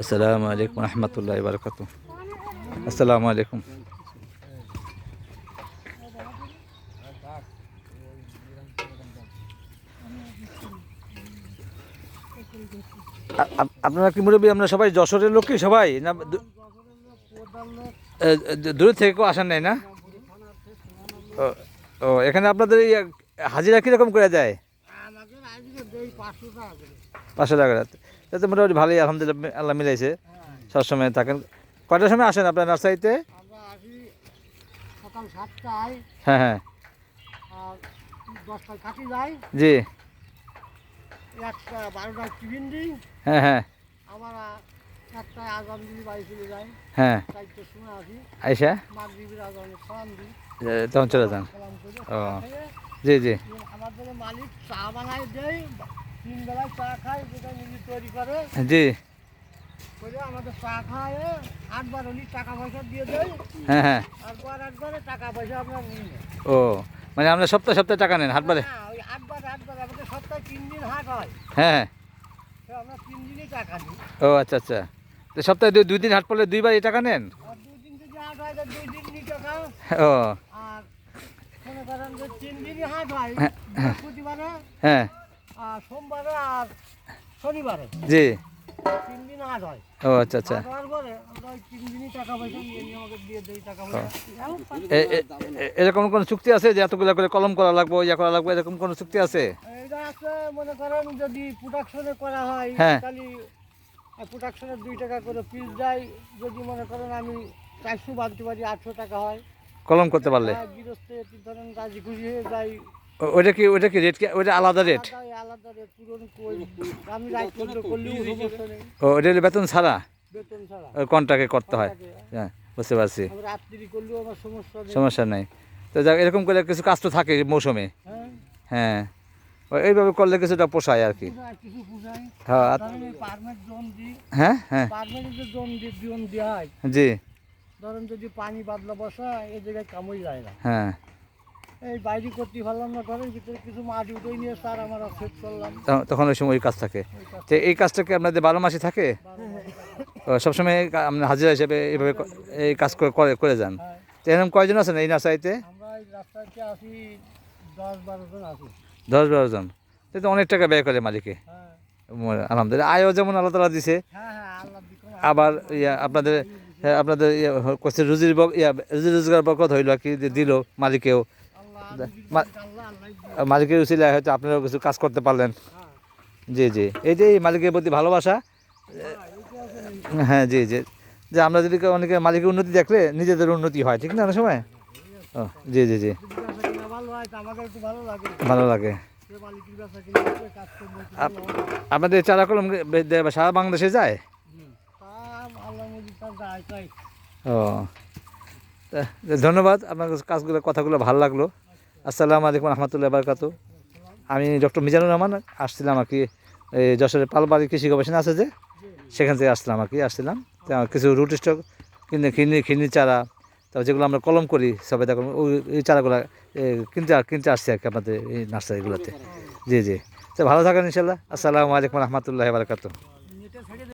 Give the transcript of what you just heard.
আসসালামু আলাইকুম রহমতুল্লাহ বারকাত আসসালামু আলাইকুম। আপ- আপনারা কি মুরব্বী আমরা সবাই যশোরের লোক কি সবাই? না দূর থেকে কেউ আসেন নাই না? ও, এখানে আপনাদের হাজিরা কীরকম করে দেই পাঁচশো টাকা করে। তাতে মোটামুটি ভালোই আলহামদুলিল্লাহ আল্লাহ মিলাইছে। সবসময় থাকেন। কয়টার সময় আসেন আপনার নার্সারিতে? হ্যাঁ হ্যাঁ। জি। হ্যাঁ হ্যাঁ। হ্যাঁ। আইসা তখন চলে যান। ও। জি জি। আমাদের মালিক চা বানাই দেয় তিন বেলায় চা খায় যেটা নিজে তৈরি করে। জি। আমাদের চা খায় আটবার টাকা পয়সা দিয়ে দেয়। হ্যাঁ হ্যাঁ। আটবার আটবারে টাকা পয়সা নিই। ও মানে আমরা সপ্তাহে সপ্তাহে টাকা নেন হাটবারে? ওই আটবার আটবার আমাদের সপ্তাহে তিন দিন হাট হয়। হ্যাঁ হ্যাঁ। তো আমরা তিন দিনই টাকা দিই ও আচ্ছা আচ্ছা। তো সপ্তাহে দুই- দিন হাট পড়লে দুইবার এই টাকা নেন? দুই দিন যদি হাট হয় দুই দিন নি টাকা। ও। যে তিন দিনই হাট হয় হ্যাঁ, বৃহস্পতিবারে হ্যাঁ। আর সোমবারে আর শনিবারে। জি। তিন দিন হাট হয় ও আচ্ছা আচ্ছা। এরকম কোনো চুক্তি আছে যে এতগুলো করে কলম করা লাগবে ইয়া করা লাগবে এরকম কোনো চুক্তি আছে? মনে করেন যদি প্রোডাকশনে করা হয় হ্যাঁ। তাহলে প্রোডাকশনে দুই টাকা করে পিস দেয়। যদি মনে করেন আমি চারশো বাঁধতে পারি আটশো টাকা হয়। কলম করতে পারলে? হ্যাঁ, গৃহস্থে ধরেন রাজি খুশি হয়ে যাই ওইটা কি ওইটা কি রেট কি? ওইটা আলাদা রেট আলাদা আলাদা রেট পূরণ করি আমি রাইট করলেও সমস্যা নেই ও ওইটা বেতন ছাড়া? বেতন ছাড়া। কন্ট্রাক্টে করতে হয়? হ্যাঁ বুঝতে পারছি। রাত্রি করলেও আমার সমস্যা নেই। সমস্যা নাই। তো যাক এরকম করে কিছু কাজ তো থাকে মৌসুমে। হ্যাঁ। হ্যাঁ। এইভাবে করলে কিছুটা পোষায় আর কি। হ্যাঁ হ্যাঁ হ্যাঁ। হয়। জি। ধরেন যদি পানি বাদলা বসা এই জায়গায় কামই যায় না। হ্যাঁ। এই বাইরে করতে পারলাম না ঘরের ভিতরে কিছু মাছ উঠে নিয়ে স্যার আমরা সেট করলাম। তখন- ওই সময় ওই কাজ থাকে। তো এই কাজটা কি আপনাদের বারো মাসে থাকে। সবসময় কা- আপনার হাজিরা হিসেবে এইভাবে এই কাজ করে করে যান। হ্যাঁ, তো এরকম কয়জন আছেন এই নার্সারিতে? দশ বারো জন তো অনেক টাকা ব্যয় করে মালিকে। হ্যাঁ। আলহামদুলিল্লাহ। আয়ও যেমন আল্লাহ তালা দিছে হ্যাঁ দিকুন আবার ইয়া আপনাদের আপনাদের ইয়া করছে রুজির ইয়া রুজি রোজগার বকত হইল কি যে দিল মালিকেও। মালিকের উচিলায় হয়তো আপনারাও কিছু কাজ করতে পারলেন। হ্যাঁ। জি জি। এই যে মালিকের প্রতি ভালোবাসা হ্যাঁ জি জি। যে আমরা যদি অনেকে মালিকের উন্নতি দেখলে নিজেদের উন্নতি হয় ঠিক না অনেক সময়? ও জি জি জি। ভালো হয় লাগে। আপনাদের চারা কলম সারা বাংলাদেশে যায়? ও। ধন্যবাদ। আপনার কাজগুলো কথাগুলো ভালো লাগল। আসসালামু আলাইকুম রহমতুল্লাহ বারকাতু। আমি ডক্টর মিজানুর রহমান, আসছিলাম আর কি যশোরের পালবাড়ি কৃষি গবেষণা আছে যে, সেখান থেকে আসলাম আর কি, আসছিলাম। কিছু রুট স্টক কিনে খিনি খিনি চারা তারপর যেগুলো আমরা কলম করি, সবাই দেখুন ওই চারাগুলো কিনতে কিনতে আসছি আর কি আমাদের এই নার্সারিগুলোতে। জি জি। তো ভালো থাকেন ইনশাল্লাহ। আসসালামু আলাইকুম রহমতুল্লাহ বারকাতু।